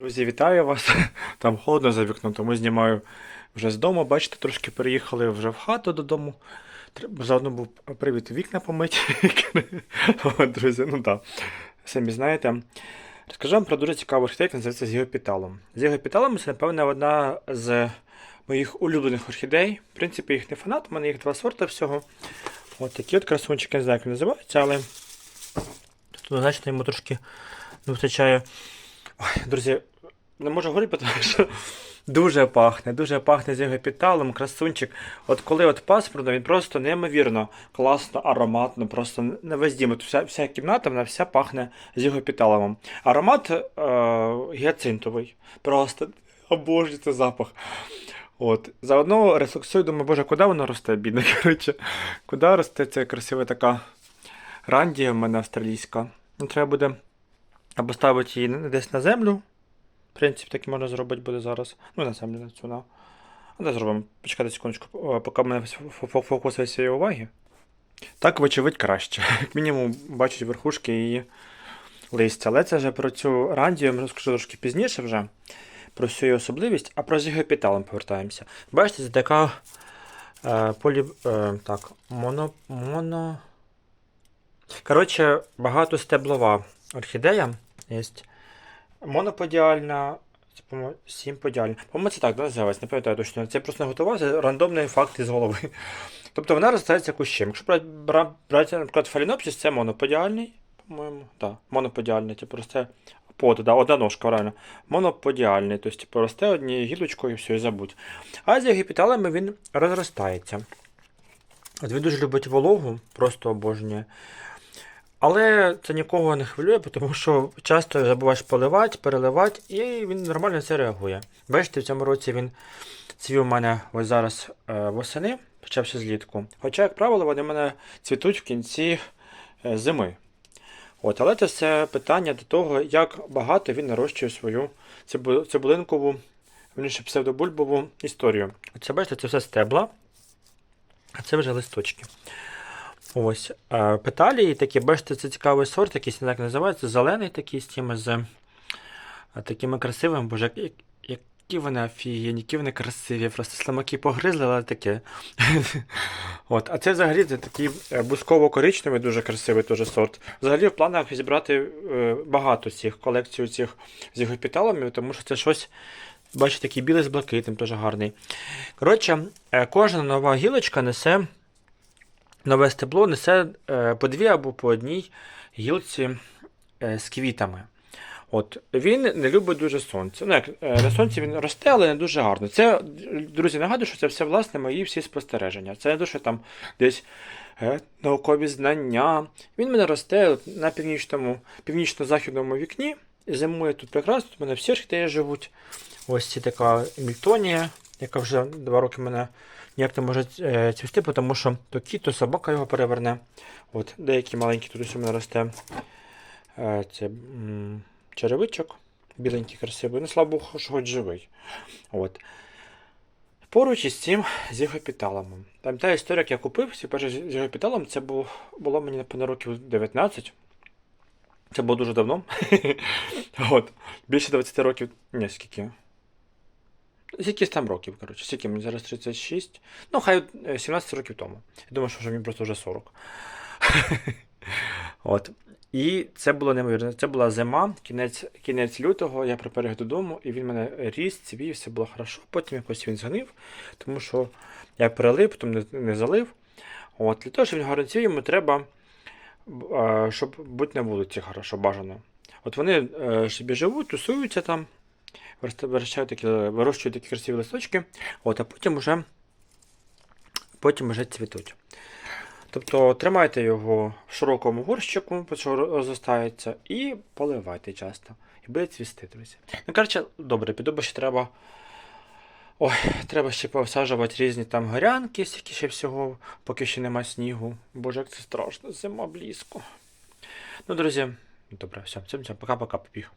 Друзі, вітаю вас. Там холодно за вікном, тому знімаю вже з дому. Бачите, трошки переїхали вже в хату додому. Треба заодно був привід вікна помити. Друзі, ну так. Самі знаєте. Розкажу вам про дуже цікавий орхідей, називається зігопіталом. Зігопіталом це, напевно, одна з моїх улюблених орхідей. В принципі, їх не фанат, у мене їх два сорти всього. От такі от красунчики, не знаю, як вони називаються, але тут однозначно йому трошки не вистачає. Ой, друзі, не можу говорити, тому що дуже пахне, дуже пахне з його підталом, красунчик. От коли от паспортно, він просто неймовірно класно, ароматно, просто на весь дім. От вся, вся кімната, вона вся пахне з його підталом. Аромат е, гіацинтовий. Просто обожнюю цей запах. От. Заодно рефлексую, думаю, боже, куди воно росте, бідне, коротше. Куди росте ця красива така рандія в мене австралійська. Ну, треба буде або ставити її десь на землю. В принципі, так і можна зробити буде зараз. Ну, на землю на цю на. А де зробимо? Почекайте секундочку, поки мене фокус цієї уваги. Так, вочевидь, краще. Як мінімум, бачать верхушки її листя. Але це вже про цю рандію я розкажу трошки пізніше вже. Про всю її особливість, а про зігопіталом повертаємося. Бачите, це така е, полі... Е, так, моно... моно... Коротше, багатостеблова орхідея є. Моноподіальна, по-моєму, сімподіальна. По-моєму, це так да, називається, не пам'ятаю точно. Це просто не готувався, рандомний факт із голови. Тобто вона розстається кущем. Якщо брати, бра- брати наприклад, фалінопсис, це моноподіальний, по-моєму. Так, моноподіальний, типу росте под, да, одна ножка, правильно. Моноподіальний, тобто типу, росте однією гілочкою і все, і забудь. А з егіпіталами він розростається. От він дуже любить вологу, просто обожнює. Але це нікого не хвилює, тому що часто забуваєш поливати, переливати, і він нормально на це реагує. Бачите, в цьому році він цвів у мене ось зараз е, восени, почався злітку. Хоча, як правило, вони в мене цвітуть в кінці е, зими. От, але це все питання до того, як багато він нарощує свою цибу- цибулинкову, верніше псевдобульбову історію. Оце бачите, це все стебла, а це вже листочки. Ось. Петалії такі, бачите, це цікавий сорт, якийсь так називається, зелений такий з тими з такими красивими, боже, як, як- які вони офігенні, які вони красиві, просто слимаки погризли, але таке. От. А це взагалі це такий е, бусково-коричневий, дуже красивий теж сорт. Взагалі в планах зібрати е, багато цих колекцій цих з його піталами, тому що це щось. Бачите, такий білий з блакитним, теж гарний. Коротше, е, кожна нова гілочка несе нове стебло несе е, по дві або по одній гілці е, з квітами. От, Він не любить дуже сонце. Ну, як, е, на сонці він росте, але не дуже гарно. Це, друзі, нагадую, що це все власне мої всі спостереження. Це не що там десь е, наукові знання. Він мене росте на північному, північно-західному вікні. Зимує тут прекрасно, тут мене всі орхідеї живуть. Ось ці така Мільтонія, яка вже два роки мене ніяк не може цвісти, тому що то кіт, то собака його переверне. От, деякі маленькі тут у мене росте. Е, це черевичок. Біленький, красивий. Ну, слава Богу, що хоч живий. От. Поруч із цим з ігопіталами. Пам'ятаю історію, як я купив ці перші з ігопіталом, це було, було мені, напевно, років 19. Це було дуже давно. От. Більше 20 років. Ні, скільки? Якісь там років, коротше, скільки мені зараз 36. Ну, хай е, 17 років тому. Я думаю, що вже мені просто вже 40. От. І це було неймовірно. Це була зима, кінець, кінець лютого, я приперег додому, і він мене ріс, цвів, все було хорошо. Потім якось він згнив, тому що я перелив, потім не, не залив. От. Для того, щоб він гарно цвів, йому треба, е, щоб бути на вулиці хорошо, бажано. От вони е, собі живуть, тусуються там, такі, вирощують такі красиві листочки, от, а потім вже, потім вже цвітуть. Тобто тримайте його в широкому горщику, що розростається, і поливайте часто. І буде цвісти, друзі. Ну, коротше, добре, піду, бо ще треба. Ой, треба ще посаджувати різні там горянки, стільки ще всього, поки ще нема снігу. Боже, як це страшно, зима близько. Ну, друзі, добре, все, всім, пока-пока, побіг.